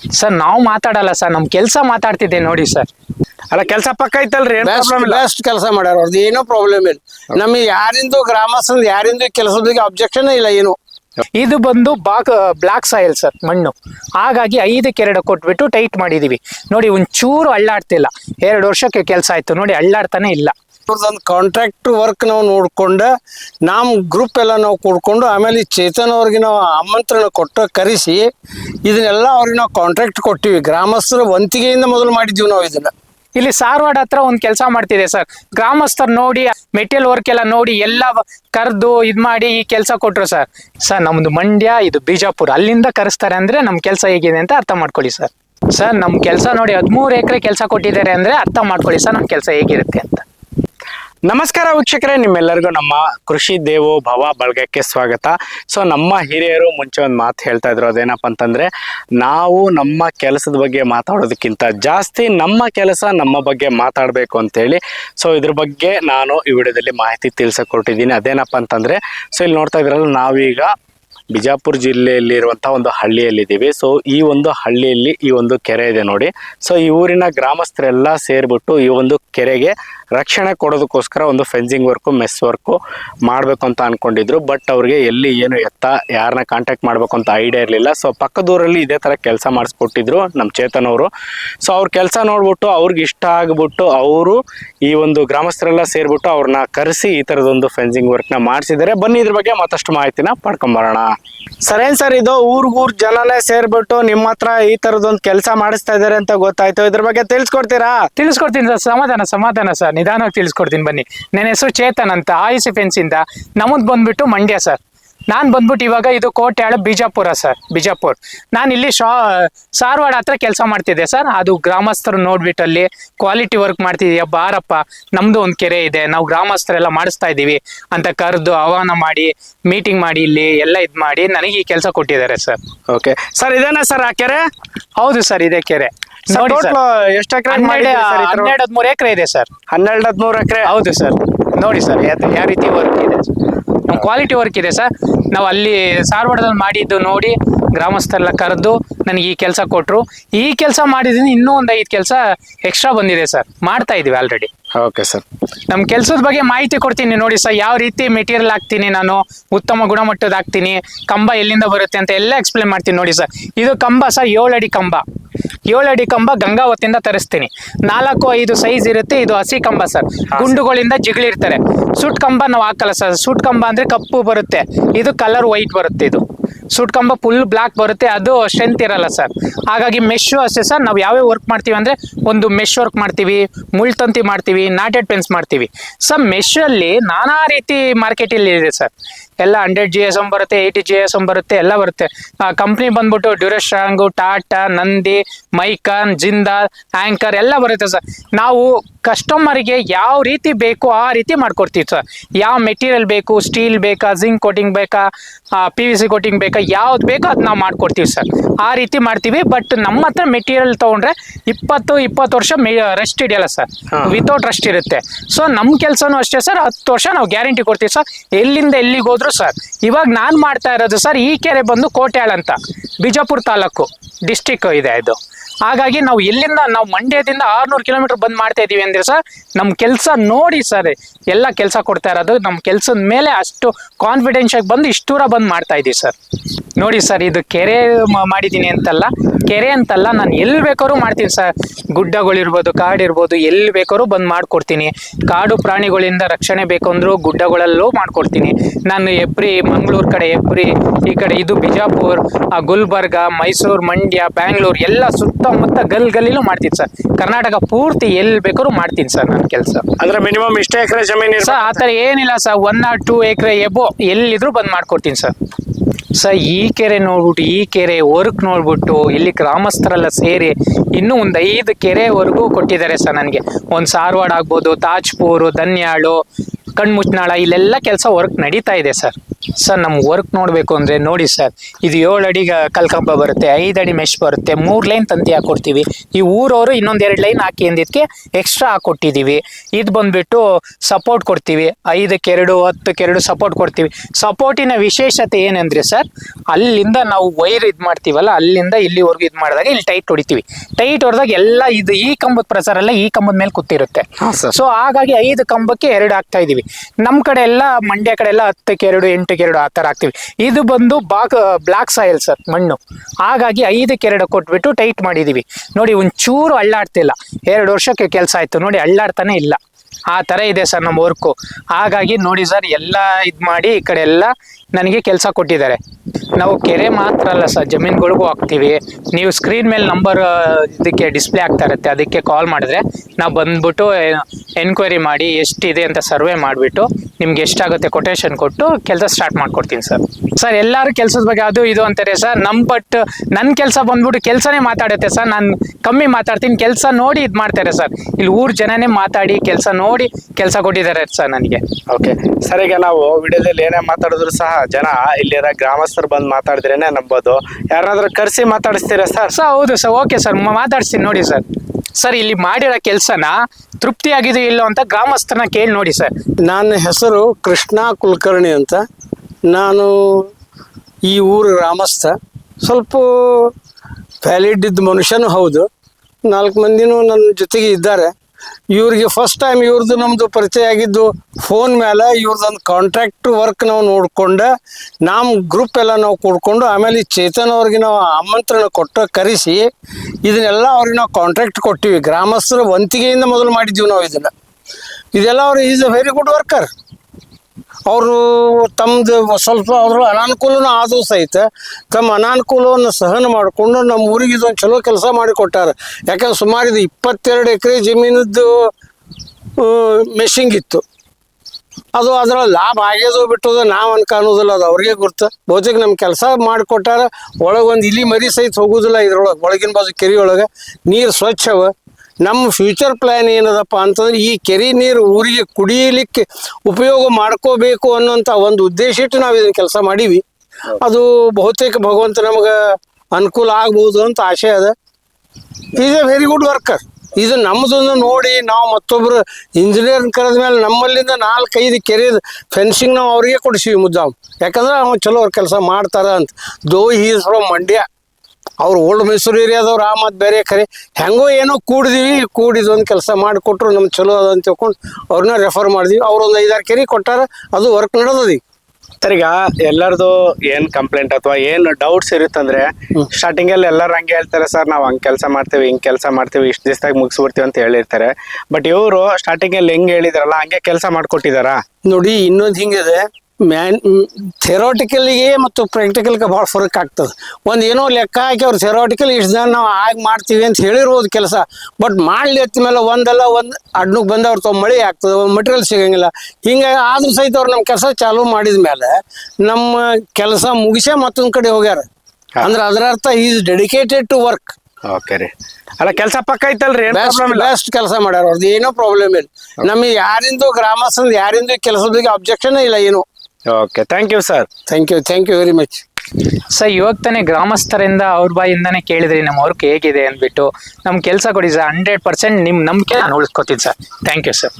Sir ನಾವು ಮಾತಾಡಲ್ಲ sir ನಮ್ ಕೆಲಸ ಮಾತಾಡ್ತಿದ್ದೆ ನೋಡಿ ಸರ್ ಅಲ್ಲ ಕೆಲಸ ಪಕ್ಕ ಐತಲ್ರಿ ಏನ್ ಬೆಸ್ಟ್ ಪ್ರಾಬ್ಲಮ್ ಇಲ್ಲ? ಬೆಸ್ಟ್ ಕೆಲಸ ಮಾಡ್ಯಾರ ಅವ್ರದ್ದು ಏನೋ ಪ್ರಾಬ್ಲಮ್ ಇಲ್ಲ. ನಮಗೆ ಯಾರಿಂದು ಗ್ರಾಮಸ್ಥ ಯಾರಿಂದು ಕೆಲಸದ ಬಗ್ಗೆ ಅಬ್ಜೆಕ್ಷನ್ ಇಲ್ಲ ಏನು. ಇದು ಬಂದು ಬಾಕ್ ಬ್ಲಾಕ್ ಸಾಯಿಲ್ ಸರ್ ಮಣ್ಣು. ಹಾಗಾಗಿ ಐದಕ್ಕೆ ಎರಡು ಕೊಟ್ಬಿಟ್ಟು ಟೈಟ್ ಮಾಡಿದೀವಿ. ನೋಡಿ ಒಂಚೂರು ಅಳ್ಳಾಡ್ತಿಲ್ಲ. ಎರಡು ವರ್ಷಕ್ಕೆ ಕೆಲಸ ಆಯ್ತು. ನೋಡಿ ಅಳ್ಳಾಡ್ತಾನೆ ಇಲ್ಲ. ಅವ್ರದ್ದೊಂದು ಕಾಂಟ್ರಾಕ್ಟ್ ವರ್ಕ್ ನಾವು ನೋಡ್ಕೊಂಡು ನಮ್ಮ ಗ್ರೂಪ್ ಎಲ್ಲ ನಾವು ಕೂಡ್ಕೊಂಡು, ಆಮೇಲೆ ಈ ಚೇತನ್ ಅವ್ರಿಗೆ ನಾವು ಆಮಂತ್ರಣ ಕೊಟ್ಟು ಕರೆಸಿ, ಇದನ್ನೆಲ್ಲ ಅವ್ರಿಗೆ ನಾವು ಕಾಂಟ್ರಾಕ್ಟ್ ಕೊಟ್ಟಿವಿ. ಗ್ರಾಮಸ್ಥರು ವಂತಿಗೆಯಿಂದ ಮೊದಲು ಮಾಡಿದ್ದೀವಿ ನಾವು ಇದನ್ನ. ಇಲ್ಲಿ ಸಾರವಾಡ ಹತ್ರ ಒಂದು ಕೆಲಸ ಮಾಡ್ತಿದೆ ಸರ್. ಗ್ರಾಮಸ್ಥರು ನೋಡಿ, ಮೆಟೀರಿಯಲ್ ವರ್ಕ್ ಎಲ್ಲ ನೋಡಿ, ಎಲ್ಲ ಕರೆದು ಇದು ಮಾಡಿ ಈ ಕೆಲಸ ಕೊಟ್ರು ಸರ್. ಸರ್, ನಮ್ದು ಮಂಡ್ಯ, ಇದು ಬಿಜಾಪುರ. ಅಲ್ಲಿಂದ ಕರೆಸ್ತಾರೆ ಅಂದ್ರೆ ನಮ್ಮ ಕೆಲಸ ಹೇಗಿದೆ ಅಂತ ಅರ್ಥ ಮಾಡ್ಕೊಳ್ಳಿ ಸರ್. ಸರ್ ನಮ್ಮ ಕೆಲಸ ನೋಡಿ ಹದಿಮೂರು ಎಕರೆ ಕೆಲಸ ಕೊಟ್ಟಿದ್ದಾರೆ ಅಂದ್ರೆ ಅರ್ಥ ಮಾಡ್ಕೊಳ್ಳಿ ಸರ್ ನಮ್ಮ ಕೆಲಸ ಹೇಗಿರುತ್ತೆ ಅಂತ. ನಮಸ್ಕಾರ ವೀಕ್ಷಕರೇ, ನಿಮ್ಮೆಲ್ಲರಿಗೂ ನಮ್ಮ ಕೃಷಿ ದೇವೋ ಭವ ಬಳಗಕ್ಕೆ ಸ್ವಾಗತ. ಸೊ ನಮ್ಮ ಹಿರಿಯರು ಮುಂಚೆ ಒಂದು ಮಾತು ಹೇಳ್ತಾ ಇದ್ರು, ಅದೇನಪ್ಪ ಅಂತಂದ್ರೆ, ನಾವು ನಮ್ಮ ಕೆಲಸದ ಬಗ್ಗೆ ಮಾತಾಡೋದಕ್ಕಿಂತ ಜಾಸ್ತಿ ನಮ್ಮ ಕೆಲಸ ನಮ್ಮ ಬಗ್ಗೆ ಮಾತಾಡಬೇಕು ಅಂತೇಳಿ. ಸೊ ಇದ್ರ ಬಗ್ಗೆ ನಾನು ಈ ವಿಡಿಯೋದಲ್ಲಿ ಮಾಹಿತಿ ತಿಳಿಸಕ್ ಕೊಟ್ಟಿದ್ದೀನಿ ಅದೇನಪ್ಪ ಅಂತಂದ್ರೆ ಸೊ ಇಲ್ಲಿ ನೋಡ್ತಾ ಇದ್ರಲ್ಲ, ನಾವೀಗ ಬಿಜಾಪುರ ಜಿಲ್ಲೆಯಲ್ಲಿರುವಂಥ ಒಂದು ಹಳ್ಳಿಯಲ್ಲಿದ್ದೀವಿ. ಸೊ ಈ ಒಂದು ಹಳ್ಳಿಯಲ್ಲಿ ಈ ಒಂದು ಕೆರೆ ಇದೆ ನೋಡಿ. ಸೊ ಈ ಊರಿನ ಗ್ರಾಮಸ್ಥರೆಲ್ಲ ಸೇರಿಬಿಟ್ಟು ಈ ಒಂದು ಕೆರೆಗೆ ರಕ್ಷಣೆ ಕೊಡೋದಕ್ಕೋಸ್ಕರ ಒಂದು ಫೆನ್ಸಿಂಗ್ ವರ್ಕು ಮೆಸ್ ವರ್ಕು ಮಾಡಬೇಕು ಅಂತ ಅನ್ಕೊಂಡಿದ್ರು. ಬಟ್ ಅವ್ರಿಗೆ ಎಲ್ಲಿ ಏನು ಎತ್ತ ಯಾರನ್ನ ಕಾಂಟ್ಯಾಕ್ಟ್ ಮಾಡಬೇಕು ಅಂತ ಐಡಿಯಾ ಇರಲಿಲ್ಲ. ಸೊ ಪಕ್ಕದೂರಲ್ಲಿ ಇದೇ ಥರ ಕೆಲಸ ಮಾಡಿಸ್ಕೊಟ್ಟಿದ್ರು ನಮ್ಮ ಚೇತನ್ ಅವರು ಸೊ ಅವ್ರ ಕೆಲಸ ನೋಡ್ಬಿಟ್ಟು ಅವ್ರಿಗೆ ಇಷ್ಟ ಆಗ್ಬಿಟ್ಟು ಅವರು ಈ ಒಂದು ಗ್ರಾಮಸ್ಥರೆಲ್ಲ ಸೇರಿಬಿಟ್ಟು ಅವ್ರನ್ನ ಕರೆಸಿ ಈ ಥರದೊಂದು ಫೆನ್ಸಿಂಗ್ ವರ್ಕ್ನ ಮಾಡಿಸಿದ್ದಾರೆ. ಬನ್ನಿ ಇದ್ರ ಬಗ್ಗೆ ಮತ್ತಷ್ಟು ಮಾಹಿತಿನ ಪಡ್ಕೊಂಬರೋಣ. ಸರ್ ಸರ್ ಇದು ಊರ್ಗೂರ್ ಜನನೇ ಸೇರ್ಬಿಟ್ಟು ನಿಮ್ಮ ಹತ್ರ ಈ ತರದೊಂದು ಕೆಲಸ ಮಾಡಿಸ್ತಾ ಇದಾರೆ ಅಂತ ಗೊತ್ತಾಯ್ತು. ಇದ್ರ ಬಗ್ಗೆ ತಿಳಿಸ್ಕೊಡ್ತೀರಾ? ತಿಳಿಸ್ಕೊಡ್ತೀನಿ ಸರ್. ಸಮಾಧಾನ ಸಮಾಧಾನ ಸರ್. ನಿಧಾನವಾಗಿ ತಿಳಿಸ್ಕೊಡ್ತೀನಿ ಬನ್ನಿ. ನನ್ನ ಹೆಸರು ಚೇತನ್ ಅಂತ ಆಯಿಸ್ ಫೆನ್ಸ್ ಇಂದ. ನಮ್ಮದು ಬಂದ್ಬಿಟ್ಟು ಮಂಡ್ಯ ಸರ್. ನಾನು ಬಂದ್ಬಿಟ್ಟು ಇವಾಗ ಇದು ಕೋಟ್ಯಾಳ ಬಿಜಾಪುರ ಸರ್ ಬಿಜಾಪುರ್. ನಾನು ಇಲ್ಲಿ ಶಾ ಸಾರವಾಡ ಹತ್ರ ಕೆಲಸ ಮಾಡ್ತಿದ್ದೆ ಸರ್. ಅದು ಗ್ರಾಮಸ್ಥರು ನೋಡ್ಬಿಟ್ಟು ಅಲ್ಲಿ ಕ್ವಾಲಿಟಿ ವರ್ಕ್ ಮಾಡ್ತಿದೀಯ ಬಾರಪ್ಪ. ನಮ್ದು ಒಂದು ಕೆರೆ ಇದೆ ನಾವು ಗ್ರಾಮಸ್ಥರೆಲ್ಲ ಮಾಡಿಸ್ತಾ ಇದ್ದೀವಿ ಅಂತ ಕರೆದು ಆಹ್ವಾನ ಮಾಡಿ ಮೀಟಿಂಗ್ ಮಾಡಿ ಇಲ್ಲಿ ಎಲ್ಲ ಇದು ಮಾಡಿ ನನಗೆ ಈ ಕೆಲಸ ಕೊಟ್ಟಿದ್ದಾರೆ ಸರ್. ಓಕೆ ಸರ್ ಇದೇನಾ ಸರ್ ಆ ಕೆರೆ? ಹೌದು ಸರ್ ಇದೇ ಕೆರೆ. ನೋಡಿ ಸರ್. ಎಷ್ಟು ಎಕರೆ ಹನ್ನೆರಡು ಹನ್ನೆರಡು ಹದಿಮೂರು ಎಕರೆ ಇದೆ ಸರ್. ಹನ್ನೆರಡು ಹದಿಮೂರು ಎಕರೆ? ಹೌದು ಸರ್. ನೋಡಿ ಸರ್ ಯಾವ ರೀತಿ ವರ್ಕ್ ಇದೆ. ಕ್ವಾಲಿಟಿ ವರ್ಕ್ ಇದೆ ಸರ್. ನಾವು ಅಲ್ಲಿ ಸಾರವಾಡದಲ್ಲಿ ಮಾಡಿದ್ದು ನೋಡಿ ಗ್ರಾಮಸ್ಥರೆಲ್ಲ ಕರೆದು ನನಗೆ ಈ ಕೆಲಸ ಕೊಟ್ಟರು ಈ ಕೆಲಸ ಮಾಡಿದ್ದೀನಿ ಇನ್ನೂ ಒಂದು ಐದು ಕೆಲಸ ಎಕ್ಸ್ಟ್ರಾ ಬಂದಿದೆ ಸರ್. ಮಾಡ್ತಾ ಇದೀವಿ ಆಲ್ರೆಡಿ ಓಕೆ ಸರ್ ನಮ್ಮ ಕೆಲಸದ ಬಗ್ಗೆ ಮಾಹಿತಿ ಕೊಡ್ತೀನಿ ನೋಡಿ ಸರ್. ಯಾವ ರೀತಿ ಮೆಟೀರಿಯಲ್ ಹಾಕ್ತೀನಿ ನಾನು ಉತ್ತಮ ಗುಣಮಟ್ಟದ ಹಾಕ್ತೀನಿ ಕಂಬ ಎಲ್ಲಿಂದ ಬರುತ್ತೆ ಅಂತ ಎಲ್ಲ ಎಕ್ಸ್ಪ್ಲೇನ್ ಮಾಡ್ತೀನಿ ನೋಡಿ ಸರ್. ಇದು ಕಂಬ ಸರ್ ಏಳು ಅಡಿ ಕಂಬ. ಏಳು ಅಡಿ ಕಂಬ ಗಂಗಾವತಿಯಿಂದ ತರಿಸ್ತೀನಿ. ನಾಲ್ಕು ಐದು ಸೈಜ್ ಇರುತ್ತೆ ಇದು ಹಸಿ ಕಂಬ ಸರ್. ಗುಂಡುಗಳಿಂದ ಜಿಗಳಿರ್ತಾರೆ ಸುಟ್ ಕಂಬ ನಾವು ಹಾಕಲ್ಲ ಸರ್. ಸುಟ್ ಕಂಬ ಅಂದ್ರೆ ಕಪ್ಪು ಬರುತ್ತೆ. ಇದು ಕಲರ್ ವೈಟ್ ಬರುತ್ತೆ ಇದು. ಸುಟ್ ಕಂಬ ಫುಲ್ ಬ್ಲಾಕ್ ಬರುತ್ತೆ. ಅದು ಸ್ಟ್ರೆಂತ್ ಇರಲ್ಲ ಸರ್. ಹಾಗಾಗಿ ಮೆಶ್ ಅಷ್ಟೇ ಸರ್ ನಾವು ಯಾವ್ಯಾವ ವರ್ಕ್ ಮಾಡ್ತೀವಿ ಅಂದ್ರೆ ಒಂದು ಮೆಶ್ ವರ್ಕ್ ಮಾಡ್ತೀವಿ ಮುಳ್ತಂತಿ ಮಾಡ್ತೀವಿ ನಾಟೆಡ್ ಪೆನ್ಸ್ ಮಾಡ್ತೀವಿ. ಸರ್ ಮೆಶ್ ಅಲ್ಲಿ ನಾನಾ ರೀತಿ ಮಾರ್ಕೆಟ್ ಇಲ್ಲಿ ಇದೆ ಸರ್. ಎಲ್ಲ ಹಂಡ್ರೆಡ್ ಜಿ ಎಸ್ ಎಂ ಬರುತ್ತೆ ಏಯ್ಟಿ ಜಿ ಎಸ್ ಎಂ ಬರುತ್ತೆ ಎಲ್ಲ ಬರುತ್ತೆ. ಕಂಪ್ನಿ ಬಂದ್ಬಿಟ್ಟು ಡ್ಯೂರೆಸ್ಟ್ರಾಂಗು ಟಾಟಾ ನಂದಿ ಮೈಕಾನ್ ಜಿಂದಾ ಆಂಕರ್ ಎಲ್ಲ ಬರುತ್ತೆ ಸರ್. ನಾವು ಕಸ್ಟಮರ್ಗೆ ಯಾವ ರೀತಿ ಬೇಕು ಆ ರೀತಿ ಮಾಡ್ಕೊಡ್ತೀವಿ ಸರ್. ಯಾವ ಮೆಟೀರಿಯಲ್ ಬೇಕು ಸ್ಟೀಲ್ ಬೇಕಾ ಜಿಂಕ್ ಕೋಟಿಂಗ್ ಬೇಕಾ ಪಿ ವಿ ಸಿ ಕೋಟಿಂಗ್ ಬೇಕಾ ಯಾವ್ದು ಬೇಕೋ ಅದು ನಾವು ಮಾಡ್ಕೊಡ್ತೀವಿ ಸರ್. ಆ ರೀತಿ ಮಾಡ್ತೀವಿ ಬಟ್ ನಮ್ಮ ಹತ್ರ ಮೆಟೀರಿಯಲ್ ತೊಗೊಂಡ್ರೆ ಇಪ್ಪತ್ತು ಇಪ್ಪತ್ತು ವರ್ಷ ರೆಸ್ಟ್ ಇದೆಯಲ್ಲ ಸರ್. ವಿತೌಟ್ ರೆಸ್ಟ್ ಇರುತ್ತೆ. ಸೊ ನಮ್ಮ ಕೆಲಸನೂ ಅಷ್ಟೇ ಸರ್. ಹತ್ತು ವರ್ಷ ನಾವು ಗ್ಯಾರಂಟಿ ಕೊಡ್ತೀವಿ ಸರ್. ಎಲ್ಲಿಂದ ಎಲ್ಲಿಗೆ ಹೋದ್ರು ಸರ್. ಇವಾಗ ನಾನು ಮಾಡ್ತಾ ಇರೋದು ಸರ್ ಈ ಕೆರೆ ಬಂದು ಕೋಟ್ಯಾಳ ಅಂತ. ಬಿಜಾಪುರ ತಾಲೂಕು ಡಿಸ್ಟಿಕ್ ಇದೆ ಇದು. ಹಾಗಾಗಿ ನಾವು ಎಲ್ಲಿಂದ ನಾವು ಮಂಡ್ಯದಿಂದ ಆರ್ನೂರು ಕಿಲೋಮೀಟರ್ ಬಂದ್ ಮಾಡ್ತಾ ಇದೀವಿ ಅಂದ್ರೆ ಸರ್ ನಮ್ಮ ಕೆಲಸ ನೋಡಿ ಸರ್, ಎಲ್ಲ ಕೆಲಸ ಕೊಡ್ತಾ ಇರೋದು. ನಮ್ಮ ಕೆಲಸದ ಮೇಲೆ ಅಷ್ಟು ಕಾನ್ಫಿಡೆನ್ಸ್ ಆಗಿ ಬಂದು ಇಷ್ಟೂರ ದೂರ ಬಂದು ಮಾಡ್ತಾ ಇದೀವಿ ಸರ್. ನೋಡಿ ಸರ್, ಇದು ಕೆರೆ ಮಾಡಿದೀನಿ ಅಂತಲ್ಲ. ಕೆರೆ ಅಂತಲ್ಲ, ನಾನು ಎಲ್ಲಿ ಬೇಕಾದ್ರೂ ಮಾಡ್ತೀನಿ ಸರ್. ಗುಡ್ಡಗಳಿರ್ಬೋದು ಕಾಡಿರ್ಬೋದು ಎಲ್ಲಿ ಬೇಕಾದ್ರೂ ಬಂದು ಮಾಡ್ಕೊಡ್ತೀನಿ. ಕಾಡು ಪ್ರಾಣಿಗಳಿಂದ ರಕ್ಷಣೆ ಬೇಕು ಅಂದರೂ ಗುಡ್ಡಗಳಲ್ಲೂ ಮಾಡ್ಕೊಡ್ತೀನಿ. ನಾನು ಎಬ್ರಿ ಮಂಗಳೂರು ಕಡೆ ಎಪ್ರಿ ಈ ಕಡೆ ಇದು ಬಿಜಾಪುರ್ ಆ ಗುಲ್ಬರ್ಗ ಮೈಸೂರು ಮಂಡ್ಯ ಬ್ಯಾಂಗ್ಳೂರ್ ಎಲ್ಲ ಸುತ್ತಮುತ್ತ ಗಲ್ ಗಲ್ಲಿಲೂ ಮಾಡ್ತೀನಿ ಸರ್. ಕರ್ನಾಟಕ ಪೂರ್ತಿ ಎಲ್ಲಿ ಬೇಕಾದ್ರೂ ಮಾಡ್ತೀನಿ ಸರ್ ನನ್ನ ಕೆಲಸ. ಅಂದ್ರೆ ಮಿನಿಮಮ್ ಇಷ್ಟೇ ಎಕರೆ ಜಮೀನು ಸರ್ ಆ ಥರ ಏನಿಲ್ಲ sir. One or two acre above ಎಲ್ಲಿದ್ರು ಬಂದು ಮಾಡ್ಕೊಡ್ತೀನಿ ಸರ್. ಸರ್ ಈ ಕೆರೆ ನೋಡ್ಬಿಟ್ಟು ಈ ಕೆರೆ ವರ್ಕ್ ನೋಡ್ಬಿಟ್ಟು ಇಲ್ಲಿ ಗ್ರಾಮಸ್ಥರೆಲ್ಲ ಸೇರಿ ಇನ್ನೂ ಒಂದು ಐದು ಕೆರೆವರೆಗೂ ಕೊಟ್ಟಿದ್ದಾರೆ ಸರ್ ನನಗೆ. ಒಂದು ಸಾರವಾಡ ಆಗ್ಬೋದು ತಾಜ್ಪೂರು ಧನ್ಯಾಳು ಕಣ್ಮುಚ್ನಾಳ ಇಲ್ಲೆಲ್ಲ ಕೆಲಸ ವರ್ಕ್ ನಡೀತಾ ಇದೆ ಸರ್ ಸರ್ ನಮ್ಮ ವರ್ಕ್ ನೋಡಬೇಕು ಅಂದರೆ ನೋಡಿ ಸರ್ ಇದು ಏಳು ಅಡಿ ಕಲ್ಕಂಬ ಬರುತ್ತೆ ಐದು ಅಡಿ ಮೆಶ್ ಬರುತ್ತೆ ಮೂರು ಲೈನ್ ತಂತಿ ಹಾಕೊಡ್ತೀವಿ. ಈ ಊರವರು ಇನ್ನೊಂದು ಎರಡು ಲೈನ್ ಹಾಕಿ ಅಂದಿದ್ದಕ್ಕೆ ಎಕ್ಸ್ಟ್ರಾ ಹಾಕೊಟ್ಟಿದ್ದೀವಿ ಇದು ಬಂದ್ಬಿಟ್ಟು ಸಪೋರ್ಟ್ ಕೊಡ್ತೀವಿ. ಐದಕ್ಕೆ ಎರಡು ಹತ್ತಕ್ಕೆ ಎರಡು ಸಪೋರ್ಟ್ ಕೊಡ್ತೀವಿ. ಸಪೋರ್ಟಿನ ವಿಶೇಷತೆ ಏನಂದ್ರೆ ಸರ್ ಅಲ್ಲಿಂದ ನಾವು ವೈರ್ ಇದು ಮಾಡ್ತೀವಲ್ಲ ಅಲ್ಲಿಂದ ಇಲ್ಲಿವರೆಗೂ ಇದು ಮಾಡಿದಾಗ ಇಲ್ಲಿ ಟೈಟ್ ಹೊಡಿತೀವಿ. ಟೈಟ್ ಹೊಡೆದಾಗ ಎಲ್ಲ ಇದು ಈ ಕಂಬದ ಪ್ರಸಾರ ಎಲ್ಲ ಈ ಕಂಬದ ಮೇಲೆ ಕೂತಿರುತ್ತೆ. ಸೊ ಹಾಗಾಗಿ ಐದು ಕಂಬಕ್ಕೆ ಎರಡು ಹಾಕ್ತಾ ಇದ್ದೀವಿ ನಮ್ಮ ಕಡೆ ಎಲ್ಲ ಮಂಡ್ಯ ಕಡೆ ಎಲ್ಲ ಹತ್ತಕ್ಕೆ ಎರಡು ಎಂಟಕ್ಕೆ ಎರಡು ಆ ಥರ ಹಾಕ್ತೀವಿ. ಇದು ಬಂದು ಬಾಕ್ ಬ್ಲಾಕ್ ಸಾಯಿಲ್ ಸರ್, ಮಣ್ಣು. ಹಾಗಾಗಿ ಐದಕ್ಕೆ ಎರಡು ಕೊಟ್ಬಿಟ್ಟು ಟೈಟ್ ಮಾಡಿದೀವಿ. ನೋಡಿ, ಒಂಚೂರು ಅಳ್ಳಾಡ್ತಿಲ್ಲ. ಎರಡು ವರ್ಷಕ್ಕೆ ಕೆಲಸ ಆಯ್ತು. ನೋಡಿ, ಅಳ್ಳಾಡ್ತಾನೆ ಇಲ್ಲ. ಆ ಥರ ಇದೆ ಸರ್ ನಮ್ಮ ವರ್ಕು ಹಾಗಾಗಿ ನೋಡಿ ಸರ್, ಎಲ್ಲ ಇದು ಮಾಡಿ ಈ ಕಡೆ ಎಲ್ಲ ನನಗೆ ಕೆಲಸ ಕೊಟ್ಟಿದ್ದಾರೆ. ನಾವು ಕೆರೆ ಮಾತ್ರ ಅಲ್ಲ ಸರ್, ಜಮೀನುಗಳಿಗೂ ಹಾಕ್ತೀವಿ. ನೀವು ಸ್ಕ್ರೀನ್ ಮೇಲೆ ನಂಬರ್ ಇದಕ್ಕೆ ಡಿಸ್ಪ್ಲೇ ಆಗ್ತಾ ಇರುತ್ತೆ, ಅದಕ್ಕೆ ಕಾಲ್ ಮಾಡಿದ್ರೆ ನಾವು ಬಂದ್ಬಿಟ್ಟು ಎನ್ಕ್ವೈರಿ ಮಾಡಿ ಎಷ್ಟಿದೆ ಅಂತ ಸರ್ವೆ ಮಾಡಿಬಿಟ್ಟು ನಿಮ್ಗೆ ಎಷ್ಟಾಗುತ್ತೆ ಕೊಟೇಶನ್ ಕೊಟ್ಟು ಕೆಲಸ ಸ್ಟಾರ್ಟ್ ಮಾಡ್ಕೊಡ್ತೀನಿ ಸರ್. ಸರ್, ಎಲ್ಲರೂ ಕೆಲಸದ ಬಗ್ಗೆ ಅದು ಇದು ಅಂತಾರೆ ಸರ್ ನಮ್ಮ ಬಟ್ ನನ್ನ ಕೆಲಸ ಬಂದ್ಬಿಟ್ಟು ಕೆಲಸನೇ ಮಾತಾಡುತ್ತೆ ಸರ್, ನಾನು ಕಮ್ಮಿ ಮಾತಾಡ್ತೀನಿ, ಕೆಲಸ ನೋಡಿ ಇದು ಮಾಡ್ತಾರೆ ಸರ್. ಇಲ್ಲಿ ಊರು ಜನನೇ ಮಾತಾಡಿ, ಕೆಲಸ ನೋಡಿ ಕೆಲಸ ಕೊಟ್ಟಿದ್ದಾರೆ ಸರ್ ನನಗೆ. ಓಕೆ ಸರ್, ಈಗ ನಾವು ವಿಡಿಯೋದಲ್ಲಿ ಏನೇ ಮಾತಾಡಿದ್ರು ಸಹ ಜನ ಇಲ್ಲಿರೋ ಗ್ರಾಮಸ್ಥರು ಬಂದು ಮಾತಾಡಿದ್ರೇನೆ ನಂಬೋದು. ಯಾರಾದ್ರೂ ಕರೆಸಿ ಮಾತಾಡಿಸ್ತೀರಾ ಸರ್? ಸರ್ ಹೌದು ಸರ್ ಓಕೆ ಸರ್ ಮಾತಾಡ್ತೀನಿ ನೋಡಿ ಸರ್. ಸರ್ ಇಲ್ಲಿ ಮಾಡಿರೋ ಕೆಲಸನ ತೃಪ್ತಿಯಾಗಿದೆ ಇಲ್ಲೋ ಅಂತ ಗ್ರಾಮಸ್ಥರನ್ನ ಕೇಳಿ ನೋಡಿ ಸರ್. ನನ್ನ ಹೆಸರು ಕೃಷ್ಣ ಕುಲಕರ್ಣಿ ಅಂತ. ನಾನು ಈ ಊರು ಗ್ರಾಮಸ್ಥ. ಸ್ವಲ್ಪ ವ್ಯಾಲಿಡ್ ಇದ್ದ ಮನುಷ್ಯನೂ ಹೌದು. ನಾಲ್ಕು ಮಂದಿನೂ ನನ್ನ ಜೊತೆಗೆ ಇದ್ದಾರೆ. ಇವ್ರಿಗೆ ಫಸ್ಟ್ ಟೈಮ್ ಇವ್ರದ್ದು ನಮ್ಮದು ಪರಿಚಯ ಆಗಿದ್ದು ಫೋನ್ ಮೇಲೆ ಇವ್ರದ್ದೊಂದು ಕಾಂಟ್ರಾಕ್ಟ್ ವರ್ಕ್ ನಾವು ನೋಡ್ಕೊಂಡು ನಮ್ಮ ಗ್ರೂಪ್ ಎಲ್ಲ ನಾವು ಕೂಡ್ಕೊಂಡು ಆಮೇಲೆ ಚೇತನ್ ಅವ್ರಿಗೆ ನಾವು ಆಮಂತ್ರಣ ಕೊಟ್ಟು ಕರೆಸಿ ಇದನ್ನೆಲ್ಲ ಅವ್ರಿಗೆ ನಾವು ಕಾಂಟ್ರಾಕ್ಟ್ ಕೊಟ್ಟಿವಿ. ಗ್ರಾಮಸ್ಥರ ವಂತಿಗೆಯಿಂದ ಮೊದಲು ಮಾಡಿದ್ದೀವಿ ನಾವು ಇದನ್ನು. ಇದೆಲ್ಲ ಅವ್ರು is a very good worker ಅವರು ತಮ್ಮದು ಸ್ವಲ್ಪ ಅವರು ಅನಾನುಕೂಲನೂ ಆದರೂ ಸಹಿತ ತಮ್ಮ ಅನಾನುಕೂಲವನ್ನು ಸಹನ ಮಾಡಿಕೊಂಡು ನಮ್ಮ ಊರಿಗೆ ಇದೊಂದು ಚಲೋ ಕೆಲಸ ಮಾಡಿ ಕೊಟ್ಟಾರ. ಯಾಕಂದ್ರೆ ಸುಮಾರು ಇದು ಇಪ್ಪತ್ತೆರಡು ಎಕರೆ ಜಮೀನದ್ದು ಮೆಷಿಂಗ್ ಇತ್ತು. ಅದು ಅದರ ಲಾಭ ಆಗ್ಯದೋ ಬಿಟ್ಟದ ನಾವು ಅನ್ನೋದಿಲ್ಲ ಅದು ಅವ್ರಿಗೆ ಗುರ್ತ. ಬಹುತೇಕ ನಮ್ಮ ಕೆಲಸ ಮಾಡಿಕೊಟ್ಟಾರ ಒಳಗೊಂದು ಇಲಿ ಮರಿ ಸಹಿತ ಹೋಗುದಿಲ್ಲ ಇದ್ರೊಳಗೆ, ಒಳಗಿನ ಬಾಜು ಕೆರೆ ಒಳಗೆ. ನೀರು ಸ್ವಚ್ಛವ. ನಮ್ಮ ಫ್ಯೂಚರ್ ಪ್ಲ್ಯಾನ್ ಏನದಪ್ಪ ಅಂತಂದ್ರೆ ಈ ಕೆರೆ ನೀರು ಊರಿಗೆ ಕುಡಿಯಲಿಕ್ಕೆ ಉಪಯೋಗ ಮಾಡ್ಕೋಬೇಕು ಅನ್ನೋಂಥ ಒಂದು ಉದ್ದೇಶ ಇಟ್ಟು ನಾವು ಇದನ್ನು ಕೆಲಸ ಮಾಡೀವಿ. ಅದು ಬಹುತೇಕ ಭಗವಂತ ನಮಗೆ ಅನುಕೂಲ ಆಗ್ಬೋದು ಅಂತ ಆಶೆ ಅದ. Is a very good worker ಇದು ನಮ್ಮದನ್ನು ನೋಡಿ ನಾವು ಮತ್ತೊಬ್ರು ಇಂಜಿನಿಯರ್ ಕರೆದ ಮೇಲೆ ನಮ್ಮಲ್ಲಿಂದ ನಾಲ್ಕೈದು ಕೆರೆ ಫೆನ್ಸಿಂಗ್ ನಾವು ಅವ್ರಿಗೆ ಕೊಡಿಸಿವಿ ಮುದ್ದಾಮ್. ಯಾಕಂದ್ರೆ ಅವ್ನು ಚಲೋ ಅವ್ರ ಕೆಲಸ ಮಾಡ್ತಾರ ಅಂತ. ದೋ ಈಸ್ ಫ್ರಮ್ ಮಂಡ್ಯ ಅವ್ರು ಓಲ್ಡ್ ಮೈಸೂರು ಏರಿಯಾದವ್ರು ಆ ಮತ್ತು ಬೇರೆ ಕರೆ. ಹೆಂಗೋ ಏನೋ ಕೂಡಿದೀವಿ ಕೂಡಿದೊಂದು ಕೆಲಸ ಮಾಡಿಕೊಟ್ರು ನಮ್ಗೆ ಚಲೋ ಅದ ಅಂತ ತಿಳ್ಕೊಂಡು ಅವ್ರನ್ನ ರೆಫರ್ ಮಾಡಿದ್ವಿ. ಅವ್ರು ಒಂದು ಐದಾರು ಕೆರೆ ಕೊಟ್ಟಾರ ಅದು ವರ್ಕ್ ನಡೆದದಿ ಸರ್ ಈಗ ಎಲ್ಲರದು ಏನ್ ಕಂಪ್ಲೇಂಟ್ ಅಥವಾ ಏನ್ ಡೌಟ್ಸ್ ಇರುತ್ತಂದ್ರೆ ಸ್ಟಾರ್ಟಿಂಗ್ ಅಲ್ಲಿ ಎಲ್ಲರೂ ಹಂಗೆ ಹೇಳ್ತಾರೆ ಸರ್ ನಾವು ಹಂಗ್ ಕೆಲಸ ಮಾಡ್ತೀವಿ ಹಿಂಗ್ ಕೆಲಸ ಮಾಡ್ತೀವಿ ಇಷ್ಟು ದಿವಸದಾಗ ಮುಗಿಸ್ಬಿಡ್ತೀವಿ ಅಂತ ಹೇಳಿರ್ತಾರೆ. ಬಟ್ ಇವರು ಸ್ಟಾರ್ಟಿಂಗ್ ಅಲ್ಲಿ ಹೆಂಗ್ ಹೇಳಿದಾರಲ್ಲ ಹಂಗೆ ಕೆಲಸ ಮಾಡ್ಕೊಟ್ಟಿದಾರ? ನೋಡಿ ಇನ್ನೊಂದು ಹಿಂಗಿದೆ ಮ್ಯಾನ್ ಥೆರೋಟಿಕಲ್ಗೆ ಮತ್ತು ಪ್ರಾಕ್ಟಿಕಲ್ಗೆ ಭಾಳ ಫರಕ್ ಆಗ್ತದೆ. ಒಂದು ಏನೋ ಲೆಕ್ಕ ಹಾಕಿ ಅವ್ರು ಥೆರೋಟಿಕಲ್ ಇಷ್ಟು ಜನ ನಾವು ಆಗಿ ಮಾಡ್ತೀವಿ ಅಂತ ಹೇಳಿರ್ಬೋದು ಕೆಲಸ. ಬಟ್ ಮಾಡಲಿ ಎತ್ತ ಮೇಲೆ ಒಂದಲ್ಲ ಒಂದು ಅಡ್ನಕ್ಕೆ ಬಂದವ್ರು ತೊಗೊಂಡು ಮಳೆ ಆಗ್ತದೆ ಮಟೀರಿಯಲ್ ಸಿಗಂಗಿಲ್ಲ. ಹಿಂಗೆ ಆದ್ರೂ ಸಹಿತ ಅವ್ರು ನಮ್ಮ ಕೆಲಸ ಚಾಲೂ ಮಾಡಿದ ಮೇಲೆ ನಮ್ಮ ಕೆಲಸ ಮುಗಿಸೇ ಮತ್ತೊಂದು ಕಡೆ ಹೋಗ್ಯಾರ. ಅಂದ್ರೆ ಅದರ ಅರ್ಥ is dedicated to work okay ರೀ. ಅಲ್ಲ ಕೆಲಸ ಪಕ್ಕ ಐತಲ್ರಿ ಬೆಸ್ಟ್ ಕೆಲಸ ಮಾಡ್ಯಾರ ಅವ್ರದ್ದು ಏನೋ ಪ್ರಾಬ್ಲಮ್ ಇಲ್ಲ. ನಮಗೆ ಯಾರಿಂದು ಗ್ರಾಮಸ್ಥರು ಯಾರಿಂದು ಕೆಲಸದ ಬಗ್ಗೆ ಅಬ್ಜೆಕ್ಷನ್ ಇಲ್ಲ ಏನು. Okay thank you sir thank you thank you very much sir ಇವಾಗ ತಾನೇ ಗ್ರಾಮಸ್ಥರಿಂದ ಅವ್ರ ಬಾಯಿಂದಾನೇ ಕೇಳಿದ್ರಿ ನಮ್ಮ ವರ್ಕ್ ಹೇಗಿದೆ ಅಂದ್ಬಿಟ್ಟು ನಮ್ಮ ಕೆಲಸ ಕೊಡಿ ಸರ್ ಹಂಡ್ರೆಡ್ ಪರ್ಸೆಂಟ್ ನಿಮ್ಮ ನಂಬಿಕೆ ನಾನು ಉಳಿಸ್ಕೊತೀನಿ ಸರ್ ಥ್ಯಾಂಕ್ ಯು ಸರ್